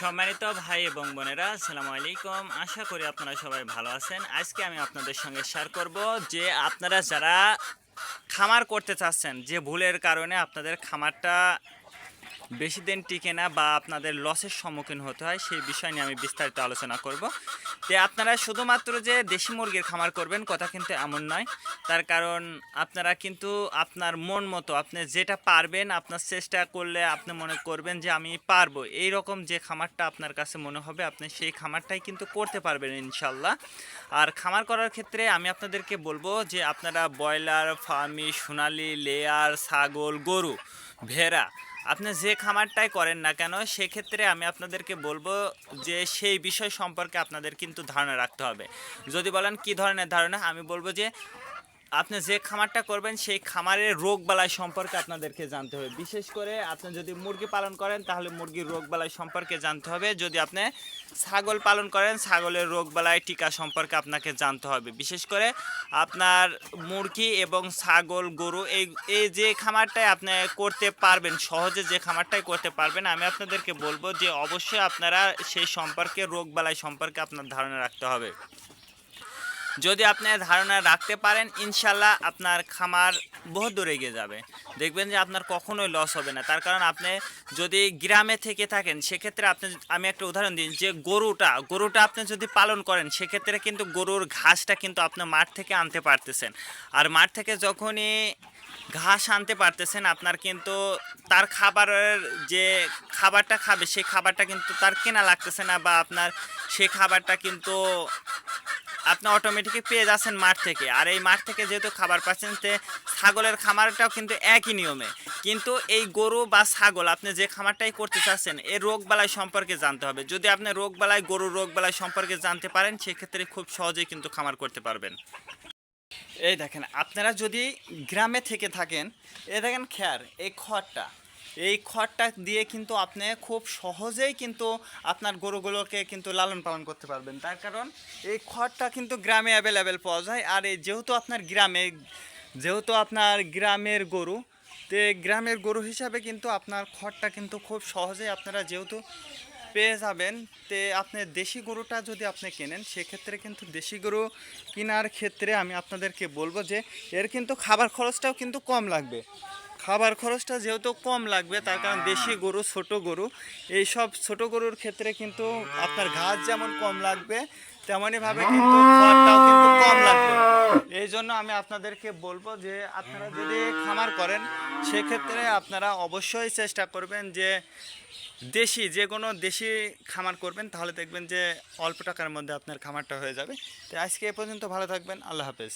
সম্মানিত ভাই এবং বোনেরা, আসসালামু আলাইকুম। আশা করি আপনারা সবাই ভালো আছেন। আজকে আমি আপনাদের সঙ্গে শেয়ার করব যে আপনারা যারা খামার করতে চাচ্ছেন, যে ভুলের কারণে আপনাদের খামারটা বেশি দিন টিকে না বা আপনাদের লসের সম্মুখীন হতে হয়, সেই বিষয় নিয়ে আমি বিস্তারিত আলোচনা করব। তে আপনারা শুধুমাত্র যে দেশি মুরগির খামার করবেন, কথা কিন্তু এমন নয়। তার কারণ আপনারা কিন্তু আপনার মন মতো, আপনি যেটা পারবেন, আপনার চেষ্টা করলে আপনি মনে করবেন যে আমি পারব। এই রকম যে খামারটা আপনার কাছে মনে হবে, আপনি সেই খামারটাই কিন্তু করতে পারবেন ইনশাল্লাহ। আর খামার করার ক্ষেত্রে আমি আপনাদেরকে বলব যে আপনারা ব্রয়লার, ফার্মি, সোনালি, লেয়ার, ছাগল, গরু, ভেড়া আপনি যে খামারটাই করেন না কেন, সেক্ষেত্রে আমি আপনাদেরকে বলব যে সেই বিষয় সম্পর্কে আপনাদের কিন্তু ধারণা রাখতে হবে। যদি বলেন কি ধরনের ধারণা, আমি বলব যে আপনি যে খামারটা করবেন, সেই খামারের রোগ বালাই সম্পর্কে আপনাদেরকে জানতে হবে। বিশেষ করে আপনি যদি মুরগি পালন করেন, তাহলে মুরগির রোগ বালাই সম্পর্কে জানতে হবে। যদি আপনি ছাগল পালন করেন, ছাগলের রোগ বালাই টিকা সম্পর্কে আপনাকে জানতে হবে। বিশেষ করে আপনার মুরগি এবং ছাগল, গরু, এই এই যে খামারটাই আপনি করতে পারবেন, সহজে যে খামারটাই করতে পারবেন, আমি আপনাদেরকে বলব যে অবশ্যই আপনারা সেই সম্পর্কে রোগ বালাই সম্পর্কে আপনার ধারণা রাখতে হবে। যদি আপনি ধারণা রাখতে পারেন, ইনশাল্লাহ আপনার খামার বহু দূরে এগিয়ে যাবে। দেখবেন যে আপনার কখনোই লস হবে না। তার কারণ আপনি যদি গ্রামে থেকে থাকেন, সেক্ষেত্রে আপনি আমি একটা উদাহরণ দিই, যে গরুটা গরুটা আপনি যদি পালন করেন, সেক্ষেত্রে কিন্তু গরুর ঘাসটা কিন্তু আপনি মাঠ থেকে আনতে পারতেছেন। আর মাঠ থেকে যখনই ঘাস আনতে পারতেছেন, আপনার কিন্তু তার খাবারের যে খাবারটা খাবে, সেই খাবারটা কিন্তু তার কেনা লাগতেছে না বা আপনার সেই খাবারটা কিন্তু আপনি অটোমেটিকই পেয়ে যাচ্ছেন মাঠ থেকে। আর এই মাঠ থেকে যেহেতু খাবার পাচ্ছেন, তে ছাগলের খামারটাও কিন্তু একই নিয়মে। কিন্তু এই গরু বা ছাগল, আপনি যে খামারটাই করতে চাচ্ছেন, এর রোগ বালাই সম্পর্কে জানতে হবে। যদি আপনি রোগ বালাই গরুর রোগ বালাই সম্পর্কে জানতে পারেন, সেক্ষেত্রে খুব সহজেই কিন্তু খামার করতে পারবেন। এই দেখেন, আপনারা যদি গ্রামে থেকে থাকেন, এই দেখেন খ্যার, এই খড়টা। এই খড়টা দিয়ে কিন্তু আপনি খুব সহজেই কিন্তু আপনার গরুগুলোকে কিন্তু লালন পালন করতে পারবেন। তার কারণ এই খড়টা কিন্তু গ্রামে অ্যাভেলেবেল পাওয়া যায়। আর এই যেহেতু আপনার গ্রামে, যেহেতু আপনার গ্রামের গরু, তে গ্রামের গরু হিসাবে কিন্তু আপনার খড়টা কিন্তু খুব সহজেই আপনারা যেহেতু পেয়ে যাবেন, তে আপনি দেশি গরুটা যদি আপনি কেনেন, সেক্ষেত্রে কিন্তু দেশি গরু কেনার ক্ষেত্রে আমি আপনাদেরকে বলব যে, এর কিন্তু খাবার খরচটাও কিন্তু কম লাগবে। খাবার খরচটা যেহেতু কম লাগবে, তার কারণ দেশি গরু, ছোট গরু এই সব ছোট গরুর ক্ষেত্রে কিন্তু আপনার ঘাস যেমন কম লাগবে কিন্তু খড়টাও কিন্তু কম লাগবে। এই জন্য আমি আপনাদেরকে বলব যে, আপনারা যদি খামার করেন, সেক্ষেত্রে আপনারা অবশ্যই চেষ্টা করবেন যে, দেশি, যে কোনো দেশি খামার করবেন, তাহলে দেখবেন যে অল্প টাকার মধ্যে আপনার খামারটা হয়ে যাবে। তো আজকে এ পর্যন্ত ভালো থাকবেন, আল্লাহ হাফেজ।